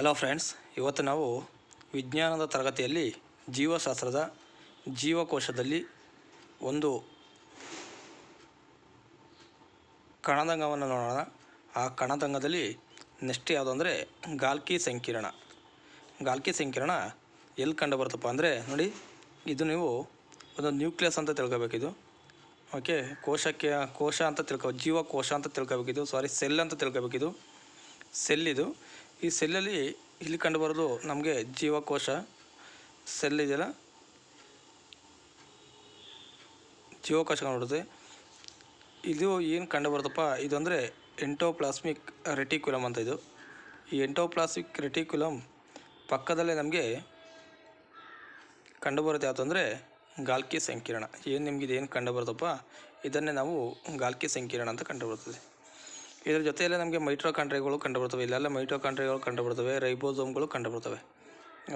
Hello friends ಇವತ್ತು ನಾವು ವಿಜ್ಞಾನದ ತರಗತಿಯಲ್ಲಿ ಜೀವಶಾಸ್ತ್ರದ ಜೀವಕೋಶದಲ್ಲಿ ಒಂದು ಕಣದಂಗವನ್ನು ನೋಡೋಣ. ಆ ಕಣದಂಗದಲ್ಲಿ ನೆಕ್ಸ್ಟ್ ಯಾವುದು ಅಂದರೆ ಗಾಲ್ಕಿ ಸಂಕಿರಣ. ಗಾಲ್ಕಿ ಸಂಕಿರಣ ಎಲ್ಲಿ ಕಂಡು ಬರುತ್ತಪ್ಪ ಅಂದರೆ ನೋಡಿ, ಇದು ನೀವು ಒಂದು ನ್ಯೂಕ್ಲಿಯಸ್ ಅಂತ ತಿಳ್ಕೊಬೇಕಿದು ಓಕೆ ಕೋಶಕ್ಕೆ ಕೋಶ ಅಂತ ತಿಳ್ಕೊ, ಜೀವಕೋಶ ಅಂತ ತಿಳ್ಕೊಬೇಕಿದು ಸಾರಿ ಸೆಲ್ ಅಂತ ತಿಳ್ಕೊಬೇಕಿದು ಸೆಲ್ ಇದು. ಈ ಸೆಲ್ಲಲ್ಲಿ ಇಲ್ಲಿ ಕಂಡುಬರೋದು ನಮಗೆ ಜೀವಕೋಶ, ಸೆಲ್ ಇದೆಯಲ್ಲ? ಜೀವಕೋಶ ನೋಡುತ್ತೆ ಇದು ಏನು ಕಂಡುಬರುತ್ತಪ್ಪ ಇದು ಅಂದರೆ ಎಂಟೋಪ್ಲಾಸ್ಮಿಕ್ ರೆಟಿಕ್ಯುಲಮ್ ಅಂತ ಇದು. ಈ ಎಂಟೋಪ್ಲಾಸ್ಮಿಕ್ ರೆಟಿಕ್ಯುಲಮ್ ಪಕ್ಕದಲ್ಲೇ ನಮಗೆ ಕಂಡುಬರುತ್ತೆ ಅಂದರೆ ಗಾಲ್ಕಿ ಸಂಕೀರ್ಣ. ಏನು ನಿಮಗಿದೆ ಏನು ಕಂಡು ಬರುತ್ತಪ್ಪ? ಇದನ್ನೇ ನಾವು ಗಾಲ್ಕಿ ಸಂಕೀರ್ಣ ಅಂತ ಕಂಡು ಬರ್ತದೆ ಇದರ ಜೊತೆಯಲ್ಲೇ ನಮಗೆ ಮೈಟ್ರೋಕಾಂಡ್ರಿಯಾಗಳು ಕಂಡುಬರ್ತವೆ. ಇಲ್ಲೆಲ್ಲ ಮೈಟ್ರೋಕಾಂಡ್ರಿಯಾಗಳು ಕಂಡುಬರ್ತವೆ, ರೈಬೋಸೋಮ್ಗಳು ಕಂಡುಬರ್ತವೆ.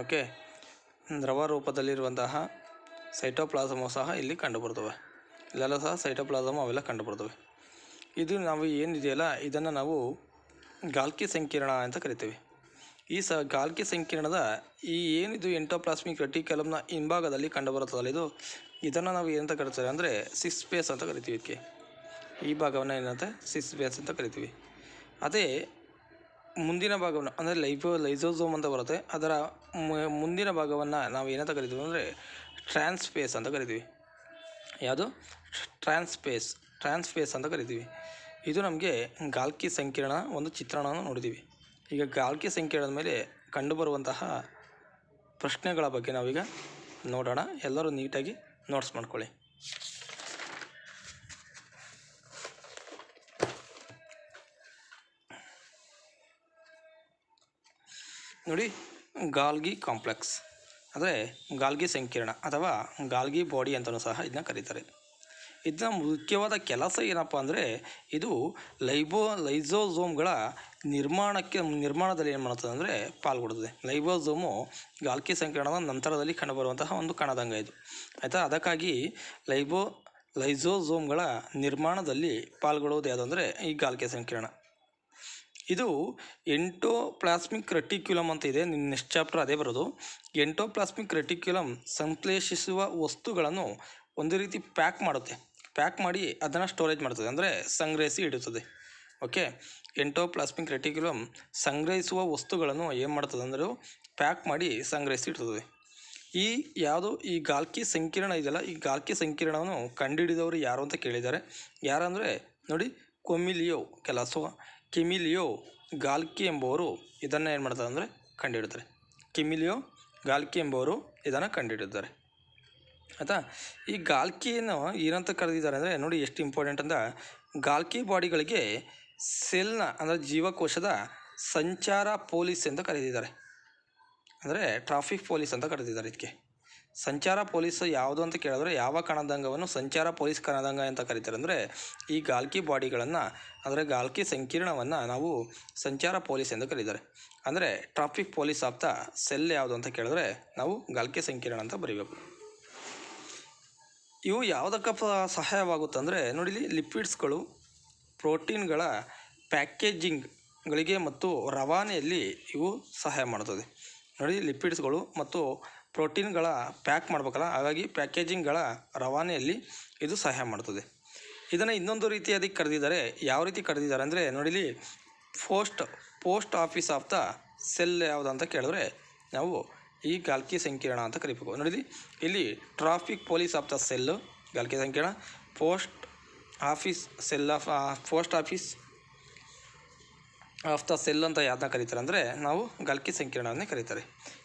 ಓಕೆ? ದ್ರವ ರೂಪದಲ್ಲಿರುವಂತಹ ಸೈಟೋಪ್ಲಾಸಮು ಸಹ ಇಲ್ಲಿ ಕಂಡುಬರ್ತವೆ. ಇಲ್ಲೆಲ್ಲ ಸಹ ಸೈಟೋಪ್ಲಾಸಮು ಅವೆಲ್ಲ ಕಂಡುಬರ್ತವೆ. ಇದು ನಾವು ಏನಿದೆಯಲ್ಲ, ಇದನ್ನು ನಾವು ಗಾಲ್ಕಿ ಸಂಕೀರ್ಣ ಅಂತ ಕರಿತೀವಿ. ಈ ಸ ಗಾಲ್ಕಿ ಸಂಕೀರ್ಣದ ಈ ಏನಿದು ಎಂಟೋಪ್ಲಾಸ್ಮಿಕ್ ರೆಟಿಕ್ಯುಲಮ್ನ ಹಿಂಭಾಗದಲ್ಲಿ ಕಂಡುಬರುತ್ತದಲ್ಲ ಇದು, ಇದನ್ನು ನಾವು ಏನಂತ ಕರಿತೇವೆ ಅಂದರೆ ಸಿಕ್ಸ್ ಸ್ಪೇಸ್ ಅಂತ ಕರಿತೀವಿ ಇದಕ್ಕೆ. ಈ ಭಾಗವನ್ನು ಏನಂತ ಸಿಸ್ ಬ್ಯಾಸ್ ಅಂತ ಕರಿತೀವಿ. ಅದೇ ಮುಂದಿನ ಭಾಗವನ್ನು ಅಂದರೆ ಲೈಫೋ ಲೈಸೋಸೋಮ್ ಅಂತ ಬರುತ್ತೆ. ಅದರ ಮುಂದಿನ ಭಾಗವನ್ನು ನಾವು ಏನಂತ ಕರಿತೀವಿ ಅಂದರೆ ಟ್ರಾನ್ಸ್ಫೇಸ್ ಅಂತ ಕರಿತೀವಿ. ಯಾವುದು? ಟ್ರಾನ್ಸ್ಫೇಸ್ ಟ್ರಾನ್ಸ್ಫೇಸ್ ಅಂತ ಕರಿತೀವಿ. ಇದು ನಮಗೆ ಗಾಲ್ಕಿ ಸಂಕೀರ್ಣ ಒಂದು ಚಿತ್ರಣವನ್ನು ನೋಡಿದ್ದೀವಿ ಈಗ ಗಾಲ್ಕಿ ಸಂಕೀರ್ಣದ ಮೇಲೆ ಕಂಡುಬರುವಂತಹ ಪ್ರಶ್ನೆಗಳ ಬಗ್ಗೆ ನಾವೀಗ ನೋಡೋಣ. ಎಲ್ಲರೂ ನೀಟಾಗಿ ನೋಟ್ಸ್ ಮಾಡ್ಕೊಳ್ಳಿ. ನೋಡಿ, ಗಾಲ್ಗಿ ಕಾಂಪ್ಲೆಕ್ಸ್. ಅಂದರೆ ಗಾಲ್ಗಿ ಸಂಕೀರ್ಣ ಅಥವಾ ಗಾಲ್ಗಿ ಬಾಡಿ ಅಂತಲೂ ಸಹ ಇದನ್ನ ಕರೀತಾರೆ. ಇದನ್ನ ಮುಖ್ಯವಾದ ಕೆಲಸ ಏನಪ್ಪ ಅಂದರೆ, ಇದು ಲೈಬೋ ಲೈಸೋಝೋಮ್ಗಳ ನಿರ್ಮಾಣಕ್ಕೆ, ನಿರ್ಮಾಣದಲ್ಲಿ ಏನು ಮಾಡುತ್ತದೆ ಅಂದರೆ ಪಾಲ್ಗೊಳ್ಳುತ್ತದೆ. ಲೈಬೋಝೋಮು ಗಾಲ್ಕಿ ಸಂಕೀರ್ಣದ ನಂತರದಲ್ಲಿ ಕಂಡುಬರುವಂತಹ ಒಂದು ಕಣದಂಗ ಇದು. ಆಯಿತಾ? ಅದಕ್ಕಾಗಿ ಲೈಬೋ ಲೈಸೋಝೋಮ್ಗಳ ನಿರ್ಮಾಣದಲ್ಲಿ ಪಾಲ್ಗೊಳ್ಳುವುದು ಯಾವುದಂದರೆ ಈ ಗಾಲ್ಕಿ ಸಂಕೀರ್ಣ. ಇದು ಎಂಟೋಪ್ಲಾಸ್ಮಿಕ್ ರೆಟಿಕ್ಯುಲಮ್ ಅಂತ ಇದೆ. ನಿಮ್ಮ ನೆಕ್ಸ್ಟ್ ಚಾಪ್ಟರ್ ಅದೇ ಬರೋದು. ಎಂಟೋಪ್ಲಾಸ್ಮಿಕ್ ರೆಟಿಕ್ಯುಲಮ್ ಸಂಶ್ಲೇಷಿಸುವ ವಸ್ತುಗಳನ್ನು ಒಂದು ರೀತಿ ಪ್ಯಾಕ್ ಮಾಡುತ್ತೆ. ಪ್ಯಾಕ್ ಮಾಡಿ ಅದನ್ನು ಸ್ಟೋರೇಜ್ ಮಾಡ್ತದೆ. ಅಂದರೆ ಸಂಗ್ರಹಿಸಿ ಇಡುತ್ತದೆ. ಓಕೆ ಎಂಟೋಪ್ಲಾಸ್ಮಿಕ್ ರೆಟಿಕ್ಯುಲಮ್ ಸಂಗ್ರಹಿಸುವ ವಸ್ತುಗಳನ್ನು ಏನು ಮಾಡ್ತದೆ ಅಂದರೆ ಪ್ಯಾಕ್ ಮಾಡಿ ಸಂಗ್ರಹಿಸಿ ಇಡ್ತದೆ. ಈ ಯಾವುದು ಈ ಗಾಲ್ಕಿ ಸಂಕೀರ್ಣ ಇದೆಯಲ್ಲ, ಈ ಗಾಲ್ಕಿ ಸಂಕೀರ್ಣವನ್ನು ಕಂಡುಹಿಡಿದವರು ಯಾರು ಅಂತ ಕೇಳಿದ್ದಾರೆ. ಯಾರಂದರೆ ನೋಡಿ, ಕೊಮಿಲಿಯೋ ಕೆಲಸ ಕೆಮಿಲಿಯೋ ಗಾಲ್ಕಿ ಎಂಬುವರು ಇದನ್ನು ಏನು ಮಾಡ್ತಾರೆ ಅಂದರೆ ಕಂಡುಹಿಡಿತಾರೆ ಕಿಮಿಲಿಯೋ ಗಾಲ್ಕಿ ಎಂಬುವರು ಇದನ್ನು ಕಂಡುಹಿಡಿದ್ದಾರೆ ಆಯಿತಾ? ಈ ಗಾಲ್ಕಿಯನ್ನು ಏನಂತ ಕರೆದಿದ್ದಾರೆ ಅಂದರೆ ನೋಡಿ ಎಷ್ಟು ಇಂಪಾರ್ಟೆಂಟ್ ಅಂತ ಗಾಲ್ಕಿ ಬಾಡಿಗಳಿಗೆ ಸೆಲ್ನ ಅಂದರೆ ಜೀವಕೋಶದ ಸಂಚಾರ ಪೊಲೀಸ್ ಅಂತ ಕರೆದಿದ್ದಾರೆ. ಅಂದರೆ ಟ್ರಾಫಿಕ್ ಪೊಲೀಸ್ ಅಂತ ಕರೆದಿದ್ದಾರೆ ಇದಕ್ಕೆ. ಸಂಚಾರ ಪೊಲೀಸ್ ಯಾವುದು ಅಂತ ಕೇಳಿದ್ರೆ ಯಾವ ಕಣದಂಗವನ್ನು ಸಂಚಾರ ಪೊಲೀಸ್ ಕಣದಂಗ ಅಂತ ಕರೀತಾರೆ ಅಂದರೆ ಈ ಗಾಲ್ಕಿ ಬಾಡಿಗಳನ್ನು, ಅಂದರೆ ಗಾಲ್ಕಿ ಸಂಕೀರ್ಣವನ್ನು ನಾವು ಸಂಚಾರ ಪೊಲೀಸ್ ಎಂದು ಕರೀತಾರೆ. ಅಂದರೆ ಟ್ರಾಫಿಕ್ ಪೊಲೀಸ್ ದ ಸೆಲ್ ಯಾವುದು ಅಂತ ಕೇಳಿದ್ರೆ ನಾವು ಗಾಲ್ಕಿ ಸಂಕೀರ್ಣ ಅಂತ ಬರೀಬೇಕು. ಇವು ಯಾವುದಕ್ಕಪ್ಪ ಸಹಾಯವಾಗುತ್ತಂದರೆ ನೋಡಿಲಿ ಲಿಪಿಡ್ಸ್ಗಳು, ಪ್ರೋಟೀನ್ಗಳ ಪ್ಯಾಕೇಜಿಂಗ್ಗಳಿಗೆ ಮತ್ತು ರವಾನೆಯಲ್ಲಿ ಇವು ಸಹಾಯ ಮಾಡುತ್ತದೆ. ನೋಡಿ ಲಿಪಿಡ್ಸ್ಗಳು ಮತ್ತು ಪ್ರೋಟೀನ್ಗಳ ಪ್ಯಾಕ್ ಮಾಡಬೇಕಲ್ಲ, ಹಾಗಾಗಿ ಪ್ಯಾಕೇಜಿಂಗ್ಗಳ ರವಾನೆಯಲ್ಲಿ ಇದು ಸಹಾಯ ಮಾಡ್ತದೆ. ಇದನ್ನು ಇನ್ನೊಂದು ರೀತಿಯಾಗಿ ಕರೆದಿದ್ದಾರೆ. ಯಾವ ರೀತಿ ಕರೆದಿದ್ದಾರೆ ಅಂದರೆ, ನೋಡಿಲಿ, post post office of the cell ಯಾವುದು ಅಂತ ಕೇಳಿದ್ರೆ, ನಾವು ಈ ಗಾಲ್ಕಿ ಸಂಕೀರ್ಣ ಅಂತ ಕರಿಬೇಕು. ನೋಡಿಲಿ, ಇಲ್ಲಿ traffic police of the cell ಗಾಲ್ಕಿ ಸಂಕೀರ್ಣ, post office, cell of post office of the cell ಅಂತ ಯಾವ್ದನ್ನ ಕರೀತಾರೆ ಅಂದರೆ ನಾವು ಗಾಲ್ಕಿ ಸಂಕೀರ್ಣವನ್ನೇ ಕರೀತಾರೆ.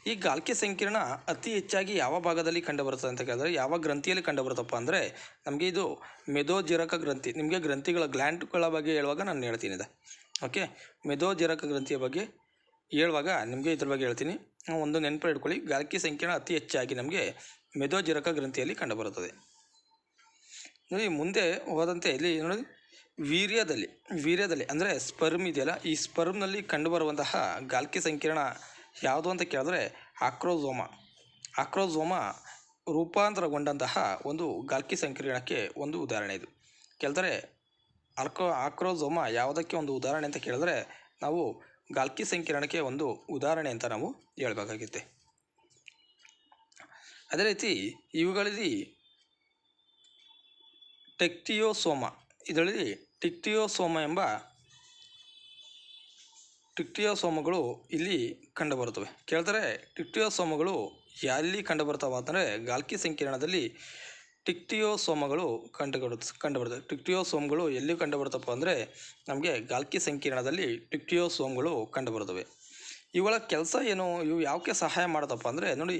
ಈ ಗಾಲ್ಕಿ ಸಂಕೀರ್ಣ ಅತಿ ಹೆಚ್ಚಾಗಿ ಯಾವ ಭಾಗದಲ್ಲಿ ಕಂಡುಬರುತ್ತದೆ ಅಂತ ಕೇಳಿದ್ರೆ ಯಾವ ಗ್ರಂಥಿಯಲ್ಲಿ ಕಂಡುಬರುತ್ತಪ್ಪ ಅಂದರೆ ನಮಗೆ ಇದು ಮೆದೋಜಿರಕ ಗ್ರಂಥಿ, ನಿಮಗೆ ಗ್ರಂಥಿಗಳ ಗ್ಲ್ಯಾಂಡ್ಗಳ ಬಗ್ಗೆ ಹೇಳುವಾಗ ನಾನು ಹೇಳ್ತೀನಿ ಇದೆ. ಓಕೆ ಮೆದೋಜಿರಕ ಗ್ರಂಥಿಯ ಬಗ್ಗೆ ಹೇಳುವಾಗ ನಿಮಗೆ ಇದ್ರ ಬಗ್ಗೆ ಹೇಳ್ತೀನಿ. ಒಂದು ನೆನಪು ಇಟ್ಕೊಳ್ಳಿ, ಗಾಲ್ಕಿ ಸಂಕೀರ್ಣ ಅತಿ ಹೆಚ್ಚಾಗಿ ನಮಗೆ ಮೆದೋಜಿರಕ ಗ್ರಂಥಿಯಲ್ಲಿ ಕಂಡುಬರುತ್ತದೆ. ನೋಡಿ, ಮುಂದೆ ಹೋದಂತೆ ಇಲ್ಲಿ ನೋಡಿ. ವೀರ್ಯದಲ್ಲಿ ವೀರ್ಯದಲ್ಲಿ ಅಂದರೆ ಸ್ಪರ್ಮ್ ಇದೆಯಲ್ಲ, ಈ ಸ್ಪರ್ಮ್ನಲ್ಲಿ ಕಂಡುಬರುವಂತಹ ಗಾಲ್ಕಿ ಸಂಕೀರ್ಣ ಯಾವುದು ಅಂತ ಕೇಳಿದ್ರೆ ಆಕ್ರೋಝೋಮ ಆಕ್ರೋಝೋಮ ರೂಪಾಂತರಗೊಂಡಂತಹ ಒಂದು ಗಾಲ್ಕಿ ಸಂಕೀರ್ಣಕ್ಕೆ ಒಂದು ಉದಾಹರಣೆ ಇದು. ಕೇಳ್ತಾರೆ, ಆಲ್ಕೋ ಆಕ್ರೋಝೋಮ ಯಾವುದಕ್ಕೆ ಒಂದು ಉದಾಹರಣೆ ಅಂತ ಕೇಳಿದ್ರೆ ನಾವು ಗಾಲ್ಕಿ ಸಂಕೀರ್ಣಕ್ಕೆ ಒಂದು ಉದಾಹರಣೆ ಅಂತ ನಾವು ಹೇಳಬೇಕಾಗುತ್ತೆ ಅದೇ ರೀತಿ ಇವುಗಳಲ್ಲಿ ಟೆಕ್ಟಿಯೋಸೋಮ, ಇದರಲ್ಲಿ ಟಿಕ್ಟಿಯೋಸೋಮ ಎಂಬ ಟಿಕ್ಟಿಯೋಸೋಮಗಳು ಇಲ್ಲಿ ಕಂಡುಬರುತ್ತವೆ. ಕೇಳ್ತಾರೆ ಟಿಕ್ಟಿಯೋಸೋಮಗಳು ಎಲ್ಲಿ ಕಂಡುಬರ್ತಾವೆ ಅಂತಂದರೆ ಗಾಲ್ಕಿ ಸಂಕೀರ್ಣದಲ್ಲಿ ಟಿಕ್ಟಿಯೋಸೋಮಗಳು ಕಂಡು ಕಂಡುಬರ್ತವೆ ಟಿಕ್ಟಿಯೋಸೋಮ್ಗಳು ಎಲ್ಲಿ ಕಂಡುಬರ್ತಪ್ಪ ಅಂದರೆ ನಮಗೆ ಗಾಲ್ಕಿ ಸಂಕೀರ್ಣದಲ್ಲಿ ಟಿಕ್ಟಿಯೋಸೋಮ್ಗಳು ಕಂಡುಬರುತ್ತವೆ ಇವುಗಳ ಕೆಲಸ ಏನು, ಇವು ಯಾವಕ್ಕೆ ಸಹಾಯ ಮಾಡುತ್ತಪ್ಪ ಅಂದರೆ ನೋಡಿ,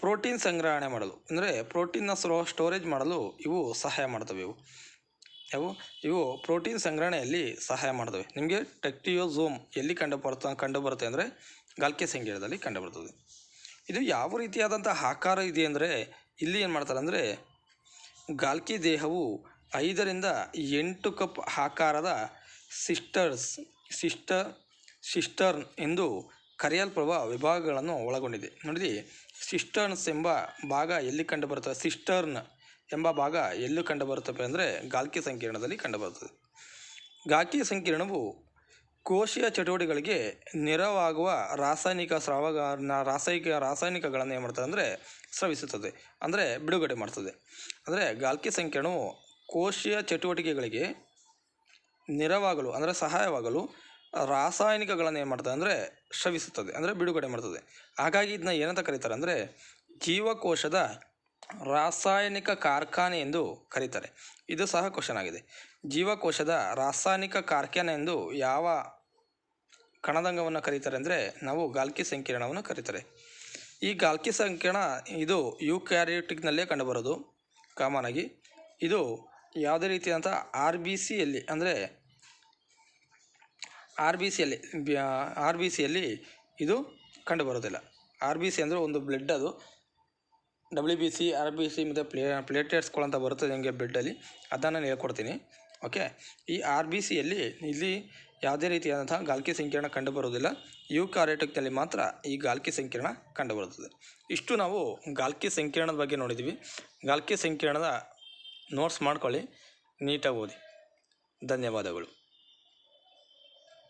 ಪ್ರೋಟೀನ್ ಸಂಗ್ರಹಣೆ ಮಾಡಲು. ಅಂದರೆ ಪ್ರೋಟೀನ್ನ ಸ್ಟೋರೇಜ್ ಮಾಡಲು ಇವು ಸಹಾಯ ಮಾಡ್ತವೆ ಇವು. ಅವು ಇವು ಪ್ರೋಟೀನ್ ಸಂಗ್ರಹಣೆಯಲ್ಲಿ ಸಹಾಯ ಮಾಡಿದವೆ ನಿಮಗೆ ಟೆಕ್ಟಿಯೋಝೋಮ್ ಎಲ್ಲಿ ಕಂಡು ಬರ್ತಾ ಕಂಡು ಬರುತ್ತೆ ಅಂದರೆ ಗಾಲ್ಕೆ ಕಂಡು ಬರ್ತದೆ ಇದು ಯಾವ ರೀತಿಯಾದಂಥ ಆಕಾರ ಇದೆ ಅಂದರೆ ಇಲ್ಲಿ ಏನು ಮಾಡ್ತಾರೆ ಅಂದರೆ ಗಾಲ್ಕಿ ದೇಹವು ಐದರಿಂದ ಎಂಟು ಕಪ್ ಆಕಾರದ ಸಿಸ್ಟರ್ಸ್, ಸಿಸ್ಟರ್, ಸಿಸ್ಟರ್ನ್ ಎಂದು ಕರೆಯಲ್ಪಡುವ ವಿಭಾಗಗಳನ್ನು ಒಳಗೊಂಡಿದೆ. ನೋಡಿ ಸಿಸ್ಟರ್ನ್ಸ್ ಎಂಬ ಭಾಗ ಎಲ್ಲಿ ಕಂಡುಬರುತ್ತದೆ? ಸಿಸ್ಟರ್ನ್ ಎಂಬ ಭಾಗ ಎಲ್ಲೂ ಕಂಡುಬರುತ್ತವೆ ಅಂದರೆ ಗಾಲ್ಕಿ ಸಂಕೀರ್ಣದಲ್ಲಿ ಕಂಡುಬರುತ್ತದೆ. ಗಾಲ್ಕಿ ಸಂಕೀರ್ಣವು ಕೋಶೀಯ ಚಟುವಟಿಕೆಗಳಿಗೆ ನೆರವಾಗುವ ರಾಸಾಯನಿಕ ಸ್ರಾವಗ, ರಾಸಾಯನಿಕ, ರಾಸಾಯನಿಕಗಳನ್ನು ಏನು ಮಾಡ್ತದೆ ಅಂದರೆ ಸ್ರವಿಸುತ್ತದೆ, ಅಂದರೆ ಬಿಡುಗಡೆ ಮಾಡ್ತದೆ. ಅಂದರೆ ಗಾಲ್ಕಿ ಸಂಕೀರ್ಣವು ಕೋಶೀಯ ಚಟುವಟಿಕೆಗಳಿಗೆ ನೆರವಾಗಲು, ಅಂದರೆ ಸಹಾಯವಾಗಲು ರಾಸಾಯನಿಕಗಳನ್ನು ಏನು ಮಾಡ್ತದೆ ಅಂದರೆ ಸ್ರವಿಸುತ್ತದೆ, ಅಂದರೆ ಬಿಡುಗಡೆ ಮಾಡ್ತದೆ. ಹಾಗಾಗಿ ಇದನ್ನ ಏನಂತ ಕರೀತಾರೆ ಅಂದರೆ ಜೀವಕೋಶದ ರಾಸಾಯನಿಕ ಕಾರ್ಖಾನೆ ಎಂದು ಕರೀತಾರೆ. ಇದು ಸಹ ಕ್ವಶನ್ ಆಗಿದೆ. ಜೀವಕೋಶದ ರಾಸಾಯನಿಕ ಕಾರ್ಖಾನೆ ಎಂದು ಯಾವ ಕಣದಂಗವನ್ನು ಕರೀತಾರೆ ಅಂದರೆ ನಾವು ಗಾಲ್ಕಿ ಸಂಕೀರ್ಣವನ್ನು ಕರೀತಾರೆ. ಈ ಗಾಲ್ಕಿ ಸಂಕೀರ್ಣ ಇದು ಯೂಕ್ಯಾರಿಯೋಟಿಕ್ನಲ್ಲೇ ಕಂಡುಬರೋದು. ಕಾಮನ್ ಆಗಿ ಇದು ಯಾವುದೇ ರೀತಿಯಾದಂಥ ಆರ್ ಬಿ ಸಿಯಲ್ಲಿ ಅಂದರೆ ಆರ್ ಬಿ ಸಿಯಲ್ಲಿ ಆರ್ ಬಿ ಸಿಯಲ್ಲಿ ಇದು ಕಂಡುಬರೋದಿಲ್ಲ. ಆರ್ ಬಿ ಸಿ ಅಂದರೆ ಒಂದು ಬ್ಲಡ್ ಅದು. W B C R B C ಮತ್ತು ಪ್ಲೇ ಪ್ಲೇಟೆಟ್ಸ್ಗಳಂತ ಬರ್ತದೆ ನಿಮಗೆ ಬೆಡ್ಡಲ್ಲಿ. ಅದನ್ನು ನಾನು ಹೇಳ್ಕೊಡ್ತೀನಿ. ಓಕೆ ಈ ಆರ್ ಬಿ ಸಿಯಲ್ಲಿ ಇಲ್ಲಿ ಯಾವುದೇ ರೀತಿಯಾದಂಥ ಗಾಲ್ಕಿ ಸಂಕೀರ್ಣ ಕಂಡುಬರುವುದಿಲ್ಲ. ಯು ಕಾರ್ಯಟಕ್ನಲ್ಲಿ ಮಾತ್ರ ಈ ಗಾಲ್ಕಿ ಸಂಕೀರ್ಣ ಕಂಡುಬರುತ್ತದೆ. ಇಷ್ಟು ನಾವು ಗಾಲ್ಕಿ ಸಂಕೀರ್ಣದ ಬಗ್ಗೆ ನೋಡಿದ್ದೀವಿ ಗಾಲ್ಕಿ ಸಂಕೀರ್ಣದ ನೋಟ್ಸ್ ಮಾಡ್ಕೊಳ್ಳಿ. ನೀಟಾಗಿ ಓದಿ. ಧನ್ಯವಾದಗಳು.